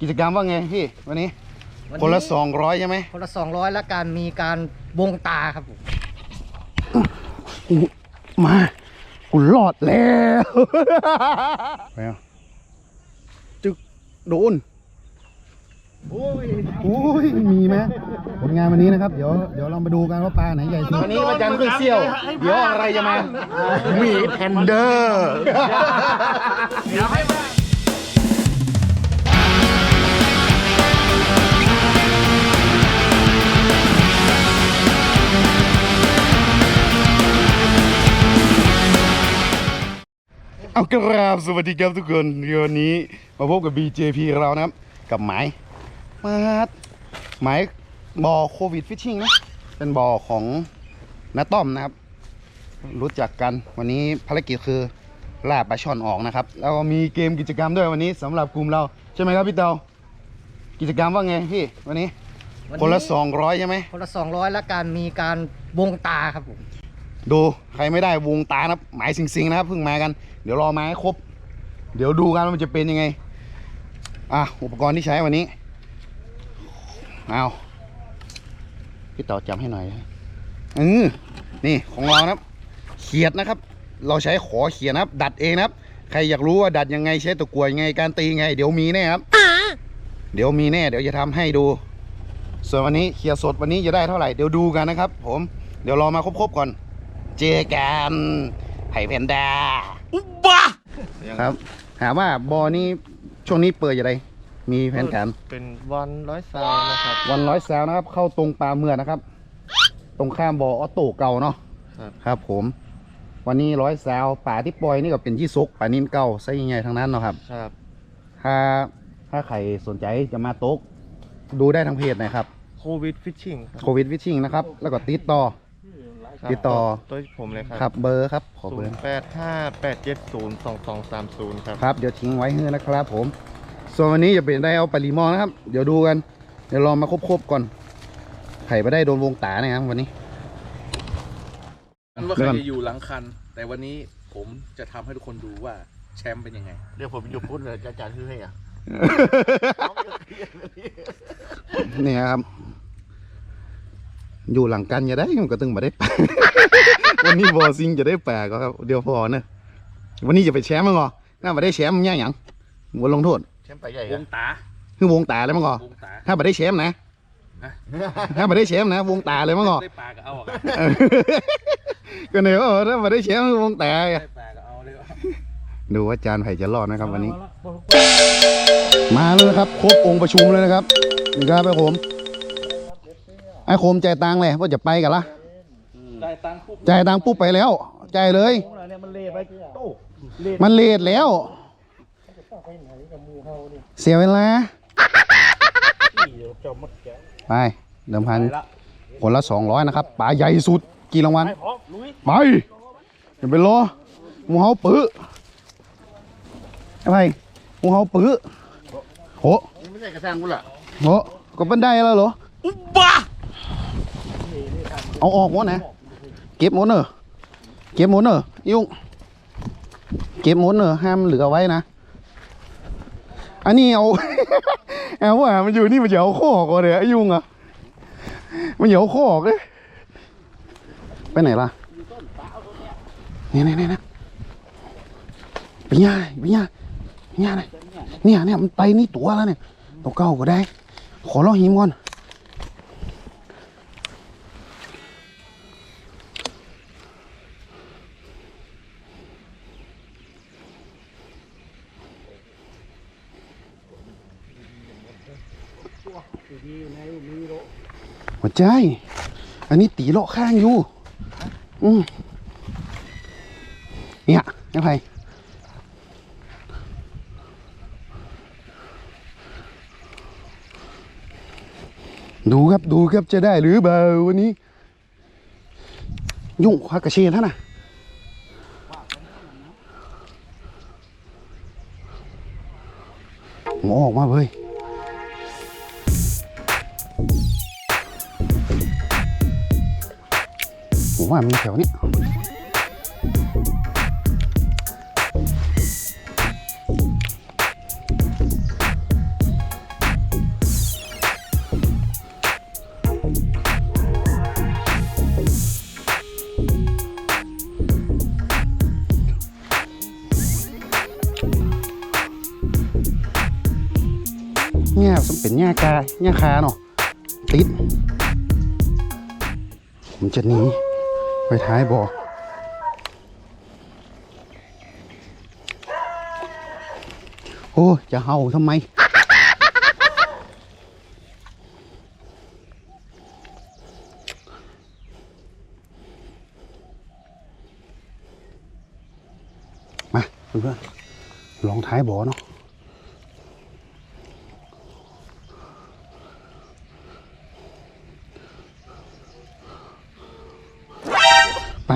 กิจกรรมว่าไงพี่วันนี้ วันคนละสองร้อยใช่ไหมคนละสองร้อยและการมีการวงตาครับผมมากูรอดแล้วไปเอาจึกโดนโอ้ยโอ้ยมีไหมผลงานวันนี้นะครับ เดี๋ยวเดี๋ยวเรามาดูกันว่าปลาไหนใหญ่สุดวันนี้วันจันทร์ขึ้นเซี่ยว เดี๋ยวอะไรจะมาหมีแพนเดอร์ เอากราบสวัสดีครับทุกคนเดี๋ยววันนี้มาพบกับ BJP เรานะครับ กับหมายมาหมายบ่อโควิดฟิชชิ่งนะ เป็นบ่อของน้าต้อมนะครับ รู้จักกันวันนี้ภารกิจคือล่าปลาช่อนออกนะครับ แล้วก็มีเกมกิจกรรมด้วยวันนี้สำหรับกลุ่มเรา ใช่ไหมครับพี่เตากิจกรรมว่าไงพี่วันนี้วันคนละสองร้อยใช่ไหม คนละสองร้อยและการมีการวงตาครับผม ดูใครไม่ได้วงตานะครับหมายสิงๆนะครับเพิ่งมากัน เดี๋ยวรอมาให้ครบ เดี๋ยวดูกันว่ามันจะเป็นยังไง อะอุปกรณ์ที่ใช้วันนี้ เอาพี่ต่อจำให้หน่อยเออนี่ของเรานะครับ เขียดนะครับ เราใช้ขอเขียดนะครับ ดัดเองนะครับ ใครอยากรู้ว่าดัดยังไงใช้ตะกั่วยังไงการตียังไง เดี๋ยวมีแน่ครับเดี๋ยวมีแน่ เดี๋ยวจะทำให้ดู ส่วนวันนี้เขียดสดวันนี้จะได้เท่าไหร่เดี๋ยวดูกันนะครับ ผม เดี๋ยวรอมาครบๆก่อน เจอกันไผ่แพนด้า บ้าครับ ถามว่าบอนี่ช่วงนี้เปิดอย่างไรมีแผนการเป็นวันร้อยซาวนะครับ วันร้อยแซวนะครับ เข้าตรงปลาเมือนะครับ ตรงข้ามบอออโต้เก่าเนาะครับครับผม วันนี้ร้อยแซวป่าที่ปล่อยนี่ก็เป็นยี่ซกป่านินเก่าซะยังไงทั้งนั้นเนาะครับครับ ถ้าถ้าใครสนใจจะมาตก ดูได้ทางเพจนะครับโควิดฟิชชิ่งครับโควิดวิชิงนะครับ แล้วก็ติดต่อ ครับติดต่อ ตัวผมเลยคครัรับบเบอร์ครับขอศูเบอร์นย์แปดห้าแปดเจ็ดศูนย์สองสองสามศูนย์ครับครับเดี๋ยวทิ้งไว้ให้นะครับผม ส่วนวันนี้จะเป็นได้เอาปริมอนะครับ เดี๋ยวดูกัน เดี๋ยวรอมาครบๆก่อน ไข่ไปได้โดนวงตานะครับวันนี้อันว่าเดี๋ใคยวก่อนรจะอยู่หลังคัน แต่วันนี้ผมจะทำให้ทุกคนดูว่าแชมป์เป็นยังไงเดี๋ยวผมอยู่พุทธเลยอาจารย์คือให้อะเนี่ยครับ อยู่หลังกันอย่าได้มันก็ตึงมาได้แปล วันนี้บอซิงจะได้แปลก็ครับ เดี๋ยวพอเนอะวันนี้จะไปแชมป์มั้งเหรอถ้ามาได้แชมป์เนี่ยหยังวันลงโทษแชมป์ไปใหญ่วกันงตาคือวงตาเลยมั้งเหรอวงตาถ้ามาได้แชมป์นะฮะถ้ามาได้แชมป์นะ วงตาเลยมั้งเหรอได้ปลาก็เอาอะเออก็เนี่ยว่าถ้ามาได้แชมป์วงตาได้ปลาก็เอาเลยอะดูว่าจานไผ่จะรอดนะครับวันนี้ มาเลยนะครับครบองค์ประชุมเลยนะครับนี่ครับไอ้โคมไอ้โคมจ่ายตังค์เลยว่าจะไปกันละ ได้ตังค์ปุ๊บจ่ายตังค์ปุ๊บไปแล้วจ่ายเลยมันเละไปโต้มันเลทแล้ว เสียเวลาไป เดิมพันคนละสองร้อยนะครับปลาใหญ่สุด กี่รางวัลไปอย่าไปรอหมูเฮาปื้ออะไรหมูเฮาปื้อโหไม่ใช่กระซังกูล่ะโหก็เป็นได้แล้วเหรอบ้าเอาออกหมดนะ เก็บหมดเนอะเก็บหมดเนอะยุ่งเก็บหมดเนอะห้ามเหลือไว้นะ อันนี้เอา เอาว่ามันอยู่นี่มันจะเอาข้อออกก่อนเลยไอ้ยุงอะมันจะเอาข้อออกเลยไปไหนล่ะเนี่ยเนี่ยเนี่ยเนี่ยไปย่าไปย่าไปย่าเลยเนี่ยเนี่ยมันไปนี่ตัวแล้วเนี่ยตัวเก่าก็ได้ ขอรอหิมก่อน ใจอันนี้ตีเลาะข้างอยู่ อืมเนี่ยยังไงดูครับดูครับจะได้หรือเปล่าวันนี้ ยุ่งคว้ากระเชนท่านน่ะหัวออกมาเว้ย ผมว่ามันแถวนี้เนี่ยมัเป็นหญ้ากาหญ้าคาเนาะติดผมจะหนี ไปท้ายบ่อโอ้จะเห่าทำไม มาเพื่อนลองท้ายบ่อเนาะ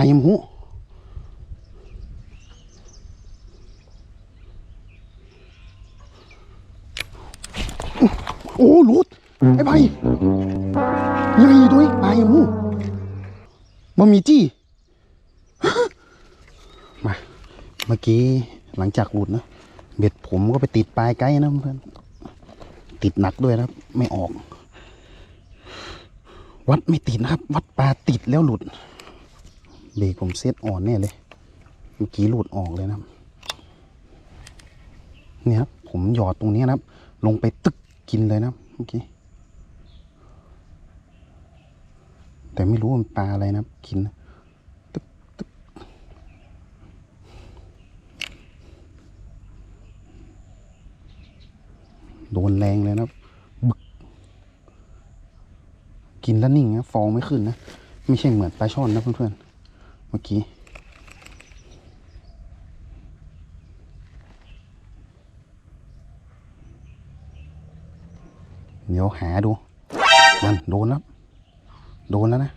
ายำหูโอ้หลุดไอ้ใบใหญ่ด้วยปลายำหูบะหมี่จี้มาเมื่อกี้หลังจากหลุดนะเบ็ดผมก็ไปติดปลายไกลนะเพื่อนติดหนักด้วยนะครับ ไม่ออก วัดไม่ติดนะครับ วัดปลาติดแล้วหลุด เบรกผมเซตอ่อนแน่เลยเมื่อกี้หลุดออกเลยนะครับเนี่ยครับผมหยอดตรงนี้นะครับ ลงไปตึกกินเลยนะเมื่อกี้แต่ไม่รู้มันปลาอะไรนะกินตึกตึกโดนแรงเลยนะบบึก กินแล้วนิ่งนะฟองไม่ขึ้นนะ ไม่ใช่เหมือนปลาช่อนนะเพื่อนๆ เมื่อกี้เดี๋ยวหาดูนั่นโดนแล้วโดนแล้วนะ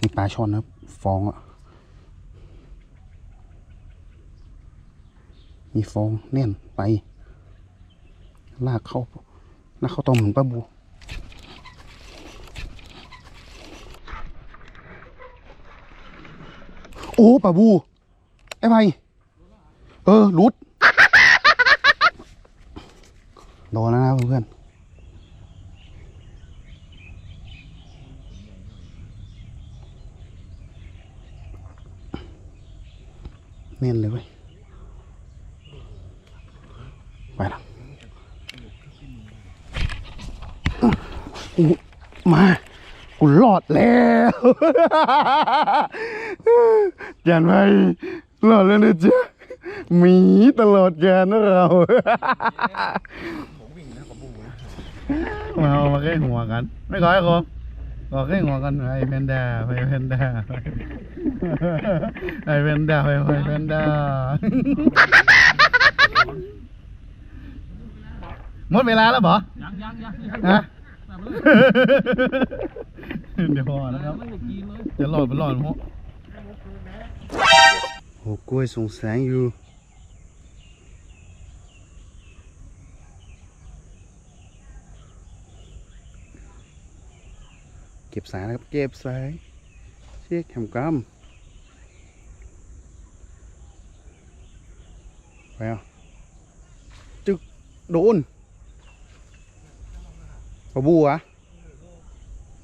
นี่ปลาช่อนนะฟองอะมีฟองแน่นไป ลากเข้าลากเข้าตรงเหมือนปลาบู โอ้ปลาบู ไอ้ไพเออหลุดโดนแล้วนะเพื่อนเน่นเลยเว้ยไปละมา กูรอดแล้ว จานไปรอดแล้วนะจ๊ะหมีตลอดกาลนะเรามาเอามาแค่หัวกัน ไม่ขอให้ครบขอแค่หัวกันไอแพนด้าไปแพนด้าไอแพนด้าไปไปแพนด้าหมดเวลาแล้วบอยังยังยังฮะเดี๋ยวพอนะครับจะหลอดไปหลอดหัว โอ้กล้วยสงแสงอยู่เก็บสายนะครับ เก็บสายเชือกแขมกำไปเอาจึกโดนปะบูวะ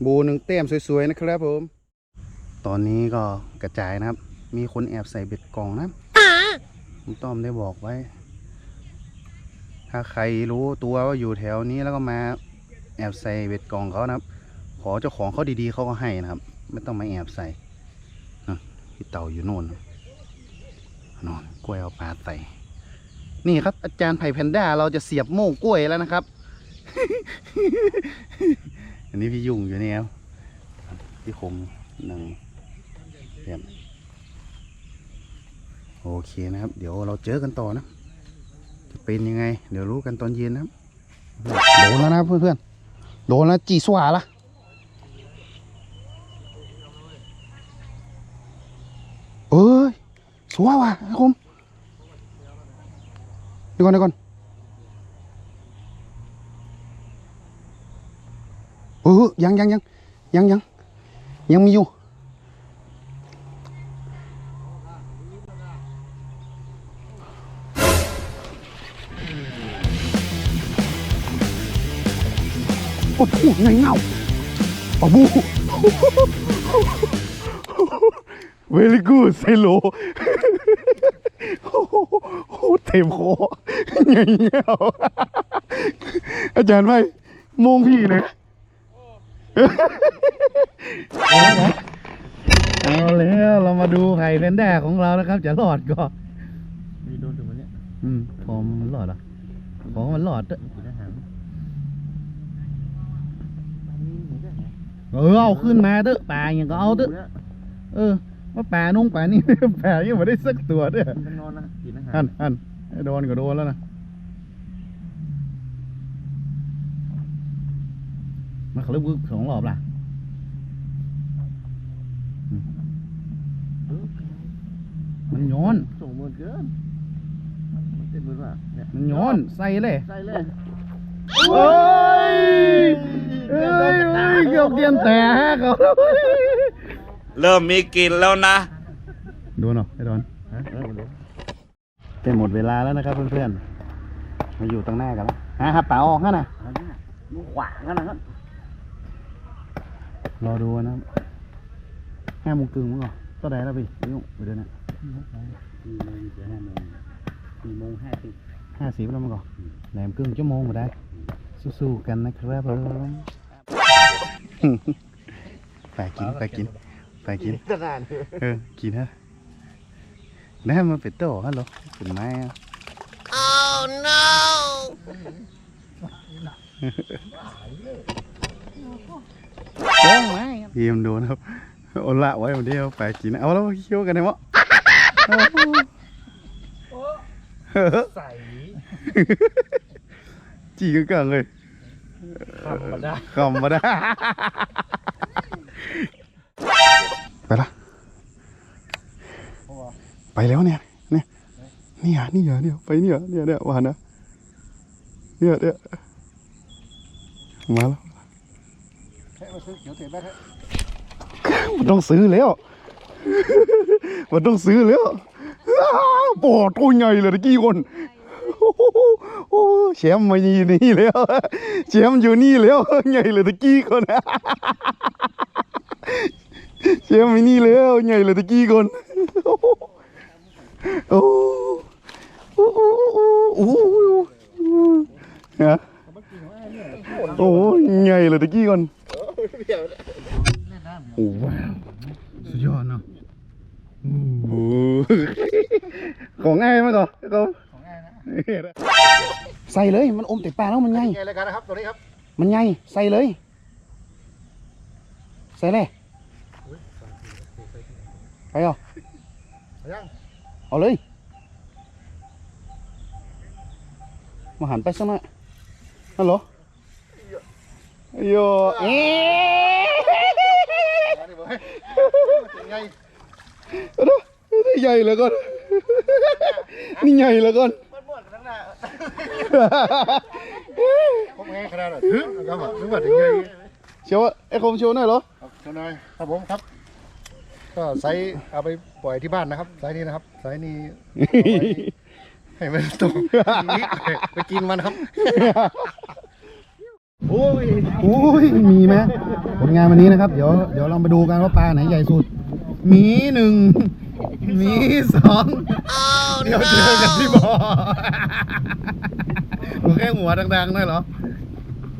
บูหนึ่งเต้มสวยๆนะครับผม ตอนนี้ก็กระจายนะครับ มีคนแอบใส่เบ็ดกล่องนะคุณต้อมได้บอกไว้ ถ้าใครรู้ตัวว่าอยู่แถวนี้แล้วก็มาแอบใส่เบ็ดกล่องเขานะครับ ขอเจ้าของเขาดีๆเขาก็ให้นะครับ ไม่ต้องมาแอบใส่นะพี่เต่าอยู่โน่นนอนกล้วยเอาปลาใส่นี่ครับ อาจารย์ไผ่แพนด้าเราจะเสียบโม่งกล้วยแล้วนะครับ อันนี้พี่ยุ่งอยู่นี่ครับพี่คงหนึ่งเรียน โอเคนะครับ เดี๋ยวเราเจอกันต่อนะ จะเป็นยังไง เดี๋ยวรู้กันตอนเย็นนะครับ โดนแล้วนะเพื่อนๆ โดนแล้วจีสว่าละเอ้ยสวยว่ะคมเดี๋ยวก่อนเดี๋ยวก่อนเออยังยังยังยังยังยังมีอยู่ โอ้โหไงเงาปะบู very good เซโลโอ้โหเต็มคอไงเงาอาจารย์ไม่มงพี่นะเอาแล้วเรามาดูไข่แพนด้าของเรานะครับ จะรอดก็มีโดนถึงวันเนี้ยอืมพอมันรอดอะขอมันรอดเถอะ กินอาหาร เออเอาขึ้นมาเถอะป่าอย่างก็เอาเถอะเออว่าป่านุ่งป่านี่ ป่ายังไม่ได้สักตัวเด้อมันนอนนะกินอาหารหันหันไอ้โดนก็โดนแล้วนะมันเขาเรียกสองรอบล่ะอืมมันย้อนส่งมือเกินมันเต็มมือว่ะเนี่ยมันย้อนใส่เลยใส่เลยเอ้ย เอ้ยเอ้ยเกือบเตียนแต่ฮะเขาเริ่มมีกลิ่นแล้วนะ ดูหน่อยไอ้โดนฮะเออมาดูจะหมดเวลาแล้วนะครับเพื่อนๆ มาอยู่ตรงหน้ากันแล้วฮะครับป่าออกฮะนะมึงขวางกันนะครับรอดูนะห้าโมงครึ่งมั้งเหรอก็ได้แล้วพี่ยุ่งไปเดี๋ยวนี้สี่โมงเดี๋ยวห้าโมงสี่โมงห้าสิบห้าสิบแล้วมั้งเหรอแหลมครึ่งชั่วโมงมาได้ สู้ๆกันนะครับผมไปกินไปกินไปกินขนาดเออกินฮะได้มาเป็ดโตฮะเหรอเป็นไม้อะโอ้ no ไม้ยีมนโดนครับเอาละไว้คนเดียวไปกินเอาแล้วเคี้ยวกันได้มั้งใส่ จีกันกังเลยทำมาได้คำมาได้ ไปละ ไปแล้วเนี่ย เนี่ยเนี่ยเนี่ยเนี่ยไปเนี่ยเนี่ยเนี่ยหวานนะเนี่ยเนี่ยมาแล้วมันต้องซื้อแล้ว มันต้องซื้อแล้วอ้าวปอดตัวใหญ่เลยตะกี้คน โอ้โหแชมป์มาอยู่นี่แล้วแชมป์อยู่นี่แล้วใหญ่เลยตะกี้คนแชมป์มานี่แล้วใหญ่เลยตะกี้คนโอ้โหโอ้โหโอ้โหโอ้โหฮะโอ้โหใหญ่เลยตะกี้คนโอ้ว้าวสุดยอดเนาะโอ้โหของง่ายไหมก่อนของง่ายนะ ใส่เลยมันอมแต่ปลากแล้วมันใหญ่ไงรายการนะครับตัวนี้ครับมันใหญ่ใส่เลย ใส่เลยไปเอายังเอาเลยมาหันไปสักหน่อยฮัลโหลโยเอ๊ะไงเอาดูนี่ใหญ่เหลือเก่อนนี่ใหญ่เหลือเก่อนมั นหมดทั้งหน้าผมไงขนาดนั้นถึงนะครับถึงว่าถึงไงเชียวไอ้คมเชียวหน่อยเหรอครับเจ้านายครับผมครับ ก็ไซส์เอาไปปล่อยที่บ้านนะครับไซส์นี้นะครับไซส์นี้เอาไว้ให้มันตรงนี้ไปกินมันครับโอ้ยโอ้ยมีไหมผลงานวันนี้นะครับ เดี๋ยวเดี๋ยวเรามาดูกันว่าปลาไหนใหญ่สุดหมีหนึ่งห มีสองเดี๋ยวเจอกันที่บ่อกูแค่หัวดังๆหน่อยเหรอ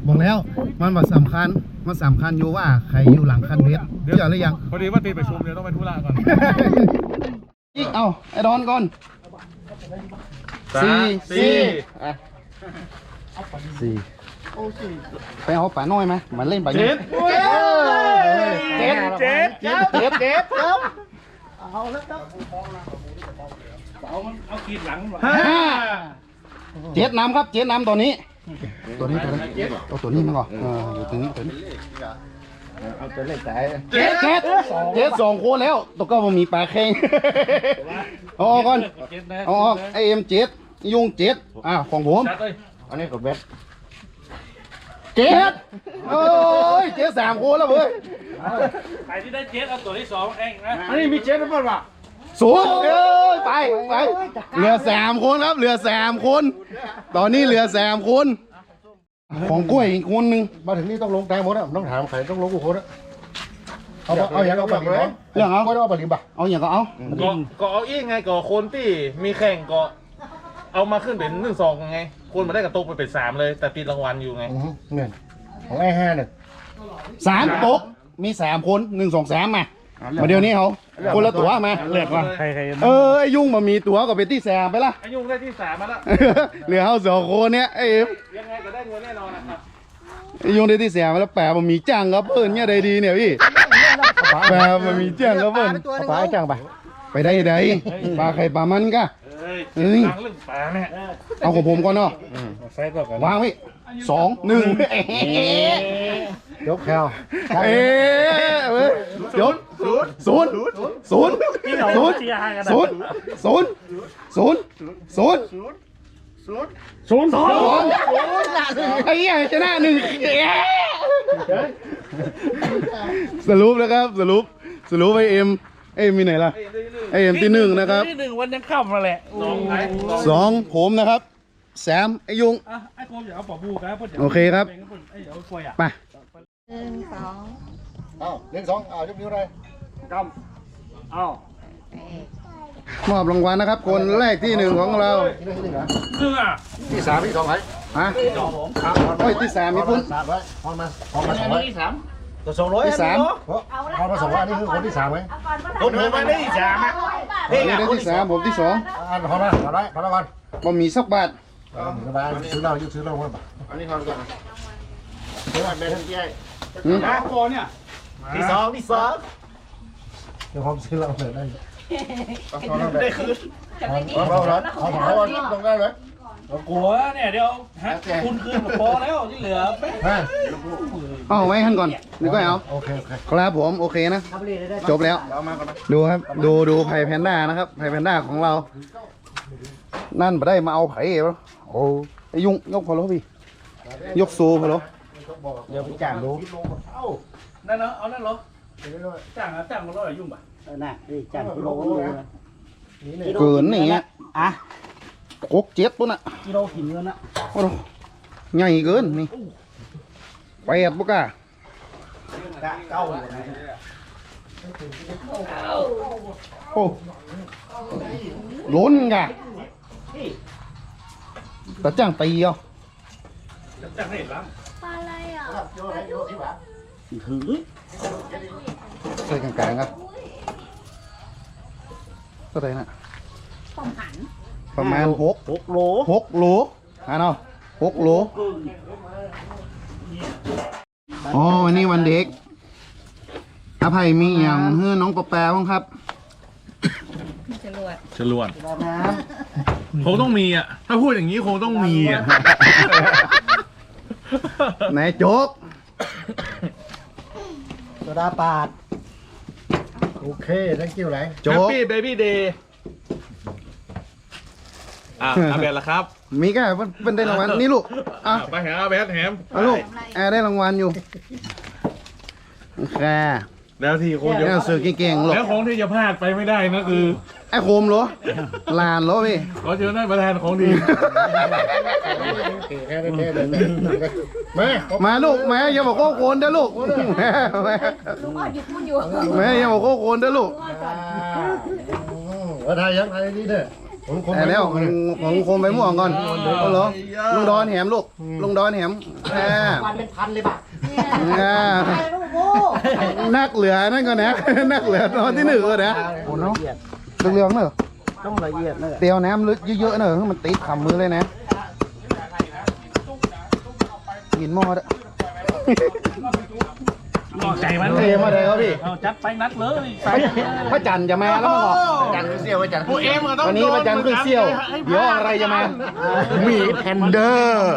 บอกแล้วมันมาสำคัญ มันสำคัญอยู่ว่าใครอยู่หลังคันเพชรเดี๋ยวหรือยัง พอดีว่าตีประชุมเดี๋ยวต้องไปธุระก่อนอีกเอาไอ้ดอนก่อนสี่สี่อะสี่ไปเอาป่าน้อยไหมมาเล่นป่าเยอะเจ็ดเจ็ดเจ็ดเจ็ดเจ็ด ครับเอาขีดหลังมาห้าเจ็ดน้ำครับเจ็ดน้ำตัวนี้ ตัวนี้ตัวนี้เอาตัวนี้มาก่อนเอออยู่ตรงนี้ตัวนี้เอาตัวเล็กแต่เจ็ดเจ็ดเจ็ดสองคนแล้วตัวก็มันมีปลาแข็งเอาออกก่อนเจ็ดนะเอาออกไอเอ็มเจ็ดยุงเจ็ดอ่าของผมจัดเลยอันนี้กับเบ็ด เจ็ดโอ้ยเจ็ดสามคนแล้วเว้ยใครที่ได้เจ็ดเอาตัวที่สองเองนะอันนี้มีเจ็ดหรือเปล่าสูงเอ้ยไปไปเหลือสามคนครับ เหลือสามคน ตอนนี้เหลือสามคน ของกล้วยอีกคนหนึ่งมาถึงนี่ต้องลงแตงหมดอะต้องถามใครต้องลงกูคนอะเอาเอาอย่างเอาปลาลิมบ้างเรื่องเอาก็เอาปลาลิมบ้างเอาอย่างก็เอาก็ก็เอาอีกไงก็คนที่มีแข่งก็เอามาขึ้นเป็นหนึ่งสองไง คคนมาได้กับโต๊ะไปเป็นสามเลย แต่ติดรางวัลอยู่ไง อือฮึเนี่ยของไอ้ห้าเนี่ยสามโต๊ะมีสามคนหนึ่งสองสามมามาเดี๋ยวนี้เขาคนละตัวมาเลือกว่าใครใครเออไอ้ยุ่งมามีตัวก็ไปที่แซมไปละ อายุได้ที่สามมาแล้ว เหลือเขาสองคนเนี้ยไอ้เอ็มยังไงก็ได้เงินแน่นอนนะครับไอ้ยุ่งได้ที่แซมไปแล้วแปะมันมีจ้างครับเพิ่นเนี่ยได้ดีเนี่ยพี่แปะมันมีจ้างครับเพิ่นตัวหนึงปลาจังไปไปได้ไดปลาไข่ปลามันกะ เฮ้ยเฮ้ยตังเรื่องปลาเนี่ยเอาของผมก่อนเนาะใส่ก็กันวางไว้สองหนึ่งเอ๊ะยกแคลเอ๊ะเว้ยเดี๋ยวศูนย์ศูนย์ศูนย์ศูนย์ศูนย์ศูนย์ศูนย์ศูนย์ศูนย์สองไอ้เหี้ยชนะหนึ่งเอ๊ะสรุปนะครับสรุปสรุปไอเอ็ม เอ็มมีไหนล่ะไอเอ็มที่หนึ่งนะครับ ที่หนึ่งวันยังค่ำมาแหละสองไหนสองผมนะครับแซมไอยุงอะไอ้โคมอย่าเอาปอบบูครับพ่นอย่าโอเคครับไอ้เอากล้วยอะไปหนึ่งสองอ้าวหนึ่งสองอ้าวยกนิ้วเลยเอ้ามอบรางวัลนะครับ คนแรกที่หนึ่งของเราที่หนึ่งที่หนึ่งเหรอครึ่งอะที่สามที่สองไหนฮะโอ้ยที่สามมีพุ่นสามไว้พอมาพอมาสองไว้ที่สาม พอมาสองไว้อันนี้คือคนที่สามไหมคนเดินมาได้สามนี่ได้ที่สามผมที่สองอ่านพอมาพอไว้พอแล้วก่อนบะหมี่สักบาทเออสบายซื้อเหล้ายุซื้อเหล้าว่าอันนี้พอก่อนซื้อมาเป็นที่ไอ้หืมโคเนี่ยที่สองที่สองเดี๋ยวผมซื้อเหล้าเลยได้ได้คืนเอาเอาเอาเอาเอาตรงได้เลย กลัวเนี่ยเดี๋ยวฮะคุณคืนกับพอแล้วที่เหลือไปฮะเอาไว้ขั้นก่อนนี่ก็เอาโอเคโอเคครับผมโอเคนะ จบแล้วดูครับ ดูดูไผ่แพนด้านะครับไผ่แพนด้าของเรา นั่นมาได้มาเอาไผ่เหรอโอ้ไอยุงยกพอแล้วพี่ ยกซูพอแล้วเดี๋ยวพี่จ่างดูนั่นเนาะเอานั่นเหรอจ้างอะจ้างมาร้อยยุ่งป่ะน่ะนี่จันโลนี่เนี่ยเกินนี่เงี้ยอะ กกเจ็ดปุ่นอะกิโลกี่เงินอะโอ้โหใหญ่เกินนี่แปดปุ๊กอะเก้าโอ้ล้นกะแต่จ้างตีเอาจ้างให้ล้างปลาอะไรอะถือใส่กลางๆครับเท่าไหร่นะสองหัน ประมาณหกหกโลหกโลอะเนาะหกโลอ๋อวันนี้วันเด็กอภัยมีอย่างเฮ้อน้องปะแปรบ้างครับจรวดจรวดคงต้องมีอะ ถ้าพูดอย่างนี้คงต้องมีอะไหนโจ๊กโซดาปาด โอเค thank you ไหนโจ๊ก Happy Baby Day อะอาเบลละครับมีก็เป็นได้รางวัลนี่ลูกอะไปหาอาเบลแฮมเอาลูกแอร์ได้รางวัลอยู่โอเคแล้วที่คงจะแอร์สื่อเก่งๆหรอกแล้วของที่จะพลาดไปไม่ได้นะคือไอ้โคมเหรอลานเหรอพี่ขอเชิญท่านประธานของดีแค่ได้แค่เลยแม่มาลูกแม่อย่าบอกโคโคนเด้อลูกแม่แม่ลุงอ่อนหยุดพูดอยู่แม่อย่าบอกโคโคนเด้อลูกว่าไทยยังไทยนี่เนี่ยผมคงแต่แล้วของของโคมไปม่วงก่อนเอาเหรอลุงดอนแหมลูกลุงดอนแหมแหมวันเป็นพันเลยป่ะอ่านักเหลือนั่นก็นักนักเหลือตอนที่หนึ่งก็นะโอ้ละเอียดเรื่องๆเนอะต้องละเอียดเลยเตียวน้ำลึกเยอะๆเนอะให้มันติดขำมือเลยนะกินหม้อเด้อ ต่อใจมันเทมาเลยครับพี่เอาจัดไปนัดเลยพระพระจันทร์จะมาแล้วมั้งเหรอจันทร์เสียวจันทร์พวกเอ็มก็ต้องวันนี้พระจันทร์ขึ้นเสี้ยว เดี๋ยวอะไรจะมาหมีแพนเดอร์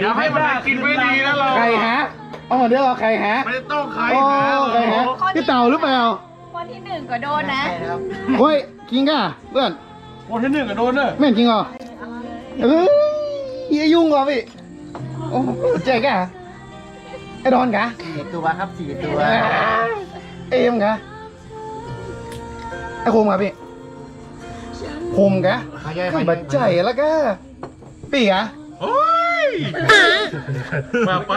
อย่าให้มันกินไม่ดีนะเราใครหาอ๋อเดี๋ยวเอาใครหาไม่ต้องใครอ๋อนะใครหาพี่เต่าหรือเปล่าคนที่หนึ่งก็โดนนะเฮ้ยคิงก้าเพื่อนคนที่หนึ่งก็โดนเนอะแม่นจริงเหรอเอ้ยเฮียยุ่งเหรอพี่โอ้เจ๊กะ ไอ้ดอนกะสี่ตัวครับสี่ตัวเอ็มกะไอ้โคมกะพี่โคมกะขายใหญ่ก็บัดใจแล้วกะปีกะโอ้ยมาไป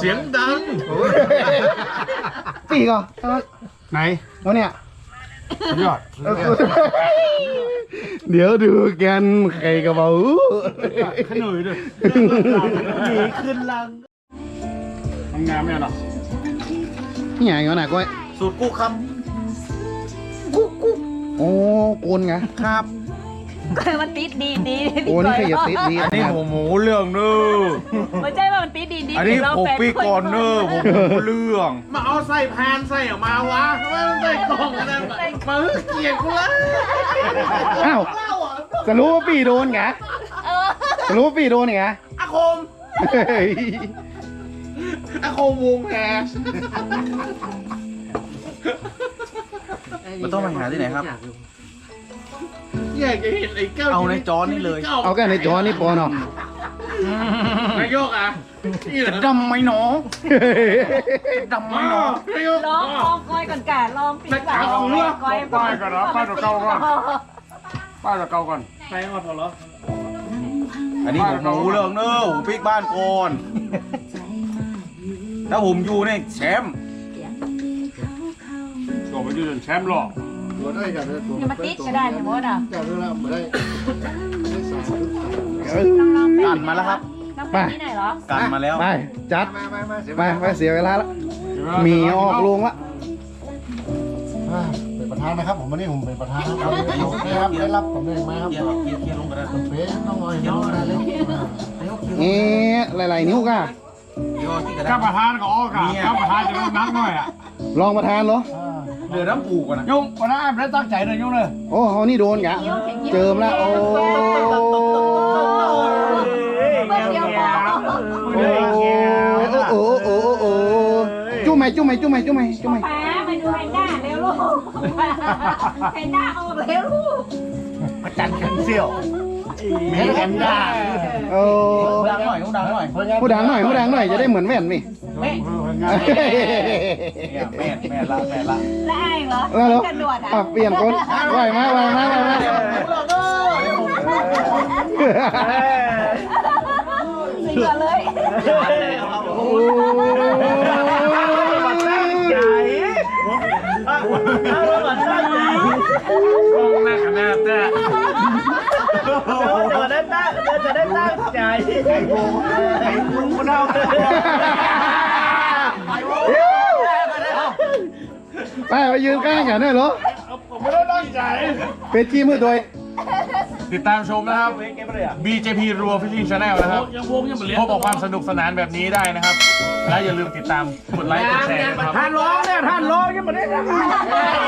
เสียงดังปีกอะไหนวันเนี้ยยอดเดี๋ยวดูกันใครกระเป๋าขนุยด้วยหนีขึ้นลัง ทำงานไม่หรอนี่ไงวะน่ะก้อยสูตรกู้คโอ้โกนไงำครับก็มันติดดีดีโอ้นี่ขยับติดดีอันนี้ผมหมูเรื่องเนอะไม่ใช่ว่ามันติดดีดีอันนี้ผมปีก่อนเนอะผมหมูเรื่อง มาเอาใส่แพนใส่ออกมาวะไม่ต้องใส่กล่องกันนะมาเกลียดกูละอ้าวจะรู้ว่าปีโดนไงเออจะรู้ว่าปีโดนไงอาคม เฮ้ยอาคมวงแพรมันต้องไปหาที่ไหนครับ อยากจะเห็นไอ้แก้วเอาในจอนี่เลย เอาแค่ในจอนี่ปอเนาะนายกอะนี่เหรอดำไหมหนอดำไหมหนอ นายก ลองลองก้อยก่อนกะลองปีกว่าเอาเรื่องก้อยป้ายก่อนนะป้ายตัวเก่าก่อน ป้ายตัวเก่าก่อนใครมาพอเหรออันนี้ผมหมูเรื่องเนอะผมปิกบ้านก่อน ถ้าผมอยู่เนี่ยแชมป์ตัวไปยืนแชมป์หรอกตัวได้กันเลยตัวอย่ามาติดก็ได้เนี่ยมดอะเจ้าเรื่องไม่ได้ไม่ได้สายลองลองไปกันมาแล้วครับน้ำไปที่ไหนเหรอกันมาแล้วไปจัดมามามาเสียไปไปเสียเวลาละหมีออกลงละเป็นประธานนะครับผมวันนี้ผมเป็นประธานนะครับครับได้รับตำแหน่งมาครับเกียร์เกียร์เกียร์ลงกันได้เป๊ะต้องงอยน้องอะไรเลยเอ๊ะหลายๆนิ้วก่ะเกี ยร์ที่กระข้าดาษประธานก็ออกอะข้าประธานจะต้องนักหน่อยอะรองประธานเหรอเหลือน้ำปูก่อนนะยุ่งวันนั้นไม่ได้ตั้งใจเลยยุ่งเลยโอ้เขานี่โดนกะเจิมแล้วโอ้เมื่อเดียวพอโอ้โอ้โอ้โอ้โอ้จุ๊บไหมจุ๊บไหมจุ๊บไหมจุ๊บไหมจุ๊บไหมป้ามาดูแพนด้าเร็วลูกแพนด้าออกเร็วลูกประจันกันเซี่ยว มีแพนด้าโอ้ดังหน่อยดังหน่อยผู้ดังหน่อยผู้ดังหน่อยจะได้เหมือนแว่นนี่เนี่ยแม่นแม่นละแม่นละแล้วไอ้เหรอแล้วเหรอกันหนวดอะอะเปลี่ยนคนไหวมาไหวมาไหวมาสิก่อนเลย โอ้ ไปไปยืนข้างกันได้เหรอผมไม่ได้ตั้งใจเป็นขี้มือตัวติดตามชมนะครับ BJP รัวฟิชชิงชาแนลนะครับพบกับความสนุกสนานแบบนี้ได้นะครับ และอย่าลืมติดตามกดไลค์กดแชร์นะครับท่านร้องเนี่ยท่านร้องยังไม่ได้